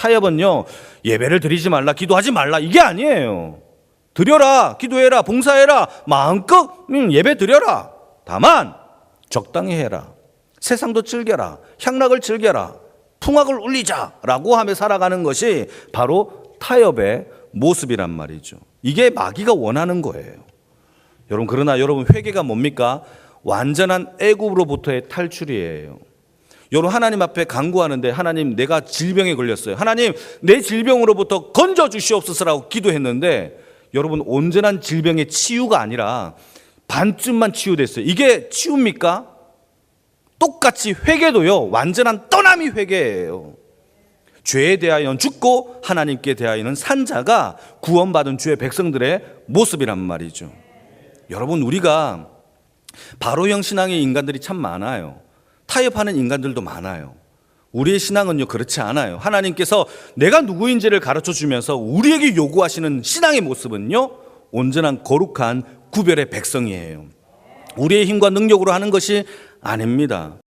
타협은요, 예배를 드리지 말라, 기도하지 말라, 이게 아니에요. 드려라, 기도해라, 봉사해라, 마음껏 음, 예배 드려라. 다만, 적당히 해라. 세상도 즐겨라. 향락을 즐겨라. 풍악을 울리자. 라고 하며 살아가는 것이 바로 타협의 모습이란 말이죠. 이게 마귀가 원하는 거예요. 여러분, 그러나 여러분, 회개가 뭡니까? 완전한 애굽으로부터의 탈출이에요. 여러분 하나님 앞에 간구하는데 하나님 내가 질병에 걸렸어요. 하나님 내 질병으로부터 건져 주시옵소서라고 기도했는데 여러분 온전한 질병의 치유가 아니라 반쯤만 치유됐어요. 이게 치유입니까? 똑같이 회개도요. 완전한 떠남이 회개예요. 죄에 대하여 죽고 하나님께 대하여는 산자가 구원받은 주의 백성들의 모습이란 말이죠. 여러분 우리가 바로형 신앙의 인간들이 참 많아요. 타협하는 인간들도 많아요. 우리의 신앙은요, 그렇지 않아요. 하나님께서 내가 누구인지를 가르쳐 주면서 우리에게 요구하시는 신앙의 모습은요, 온전한 거룩한 구별의 백성이에요. 우리의 힘과 능력으로 하는 것이 아닙니다.